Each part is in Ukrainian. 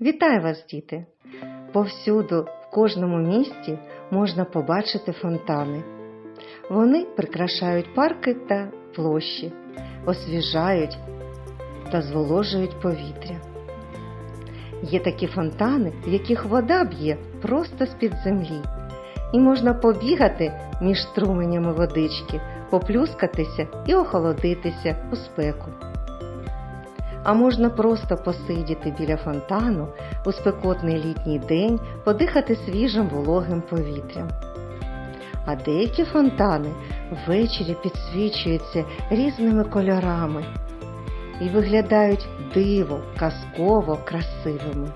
Вітаю вас, діти! Повсюду, в кожному місті можна побачити фонтани. Вони прикрашають парки та площі, освіжають та зволожують повітря. Є такі фонтани, в яких вода б'є просто з-під землі, і можна побігати між струменями водички, поплюскатися і охолодитися у спеку. А можна просто посидіти біля фонтану у спекотний літній день, подихати свіжим вологим повітрям. А деякі фонтани ввечері підсвічуються різними кольорами і виглядають диво, казково красивими.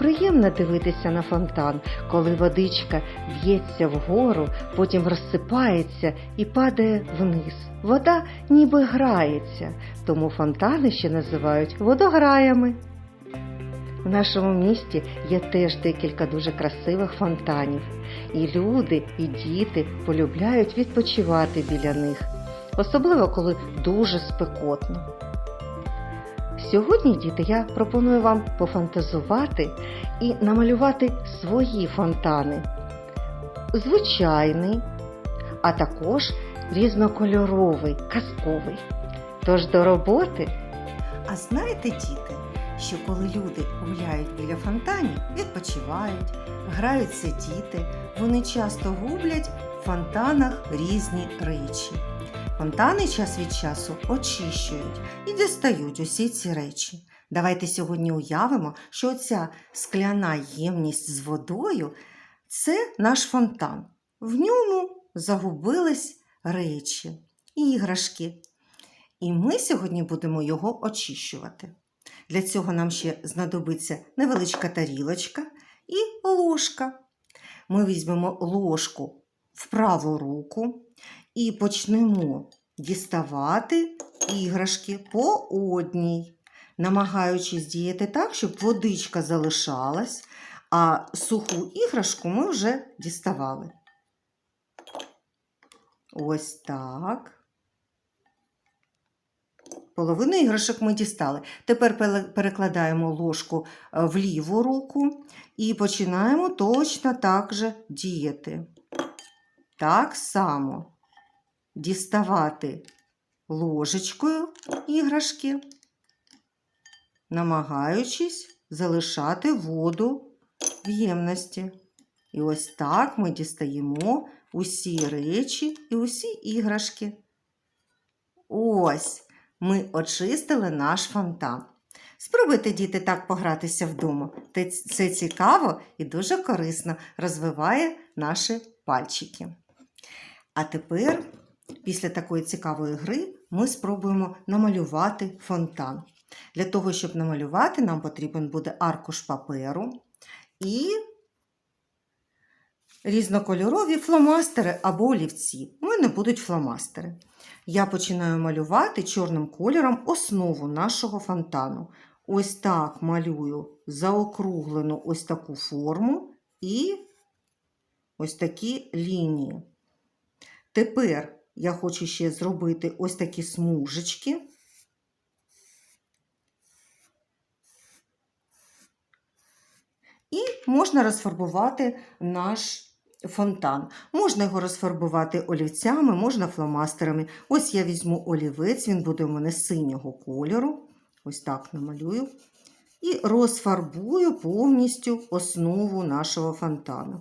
Приємно дивитися на фонтан, коли водичка б'ється вгору, потім розсипається і падає вниз. Вода ніби грається, тому фонтани ще називають водограями. В нашому місті є теж декілька дуже красивих фонтанів, і люди, і діти полюбляють відпочивати біля них, особливо коли дуже спекотно. Сьогодні, діти, я пропоную вам пофантазувати і намалювати свої фонтани. Звичайний, а також різнокольоровий, казковий. Тож до роботи. А знаєте, діти, що коли люди гуляють біля фонтанів, відпочивають, граються діти, вони часто гублять в фонтанах різні речі. Фонтани час від часу очищують і дістають усі ці речі. Давайте сьогодні уявимо, що ця скляна ємність з водою це наш фонтан. В ньому загубились речі, іграшки. І ми сьогодні будемо його очищувати. Для цього нам ще знадобиться невеличка тарілочка і ложка. Ми візьмемо ложку в праву руку і почнемо діставати іграшки по одній, намагаючись діяти так, щоб водичка залишалась, а суху іграшку ми вже діставали. Ось так. Половину іграшок ми дістали. Тепер перекладаємо ложку е, в ліву руку і починаємо точно так же діяти. Так само діставати ложечкою іграшки, намагаючись залишати воду в ємності. І ось так ми дістаємо усі речі і усі іграшки. Ось ми очистили наш фонтан. Спробуйте, діти, так погратися вдома. Це цікаво і дуже корисно розвиває наші пальчики. А тепер, після такої цікавої гри, ми спробуємо намалювати фонтан. Для того, щоб намалювати, нам потрібен буде аркуш паперу і різнокольорові фломастери або олівці. У мене будуть фломастери. Я починаю малювати чорним кольором основу нашого фонтану. Ось так малюю заокруглену ось таку форму і ось такі лінії. Тепер я хочу ще зробити ось такі смужечки. І можна розфарбувати наш фонтан. Можна його розфарбувати олівцями, можна фломастерами. Ось я візьму олівець, він буде у мене синього кольору. Ось так намалюю. І розфарбую повністю основу нашого фонтану.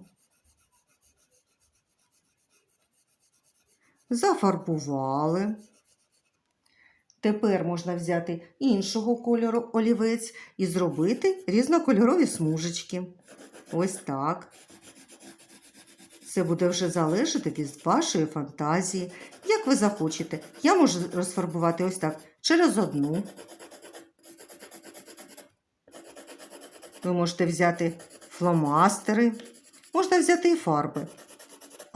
Зафарбували. Тепер можна взяти іншого кольору олівець і зробити різнокольорові смужечки. Ось так. Це буде вже залежати від вашої фантазії, як ви захочете. Я можу розфарбувати ось так через одну. Ви можете взяти фломастери, можна взяти і фарби.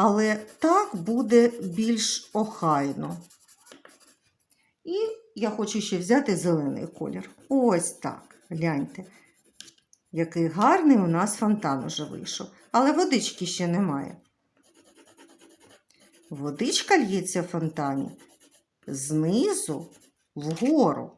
Але так буде більш охайно. І я хочу ще взяти зелений колір. Ось так. Гляньте. Який гарний у нас фонтан уже вийшов. Але водички ще немає. Водичка л'ється в фонтані знизу вгору.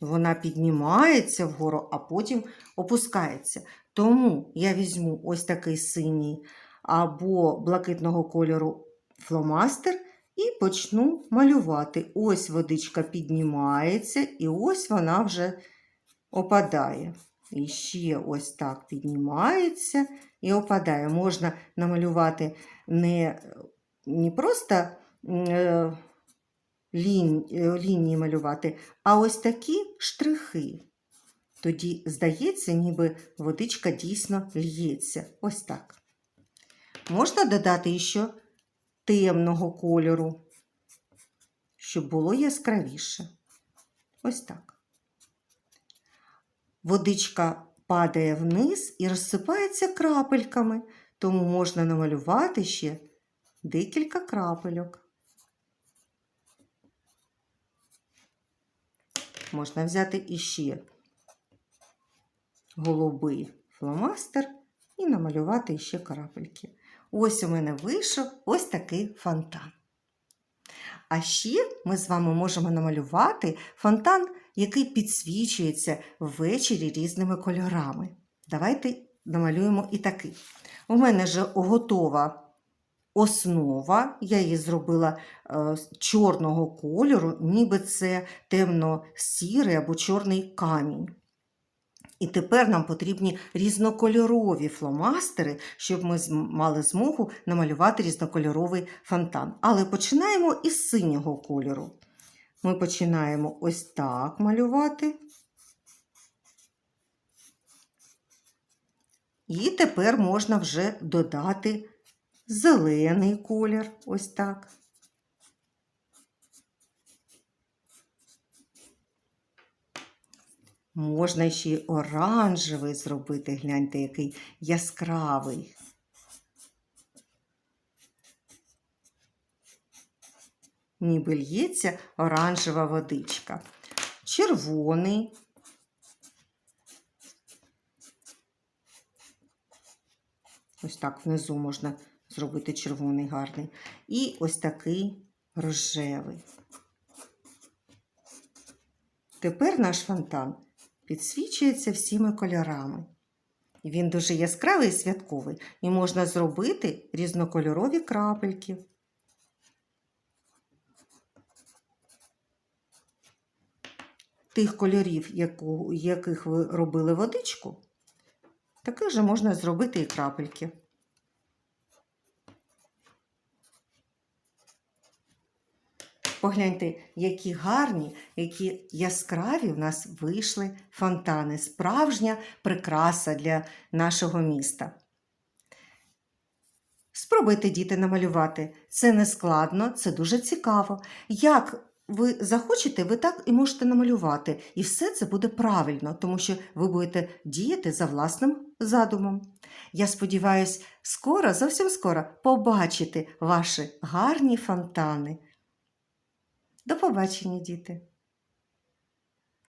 Вона піднімається вгору, а потім опускається. Тому я візьму ось такий синій або блакитного кольору фломастер і почну малювати. Ось водичка піднімається, і ось вона вже опадає. І ще ось так піднімається і опадає. Можна намалювати не, не просто е, лінь, е, лінії малювати, а ось такі штрихи. Тоді здається, ніби водичка дійсно лється. Ось так. Можна додати ще темного кольору, щоб було яскравіше. Ось так. Водичка падає вниз і розсипається крапельками, тому можна намалювати ще декілька крапельок. Можна взяти іще голубий фломастер і намалювати ще крапельки. Ось у мене вийшов ось такий фонтан. А ще ми з вами можемо намалювати фонтан, який підсвічується ввечері різними кольорами. Давайте намалюємо і такий. У мене вже готова основа, я її зробила е, чорного кольору, ніби це темно-сірий або чорний камінь. І тепер нам потрібні різнокольорові фломастери, щоб ми мали змогу намалювати різнокольоровий фонтан. Але починаємо із синього кольору. Ми починаємо ось так малювати. І тепер можна вже додати зелений колір. Ось так. Можна ще й оранжевий зробити. Гляньте, який яскравий. Ніби лється оранжева водичка. Червоний. Ось так внизу можна зробити червоний гарний. І ось такий рожевий. Тепер наш фонтан підсвічується всіми кольорами. Він дуже яскравий і святковий, і можна зробити різнокольорові крапельки. Тих кольорів, яких ви робили водичку, таких же можна зробити і крапельки. Погляньте, які гарні, які яскраві в нас вийшли фонтани. Справжня прикраса для нашого міста. Спробуйте, діти, намалювати. Це не складно, це дуже цікаво. Як ви захочете, ви так і можете намалювати. І все це буде правильно, тому що ви будете діяти за власним задумом. Я сподіваюся, скоро, зовсім скоро побачити ваші гарні фонтани. До побачення, діти!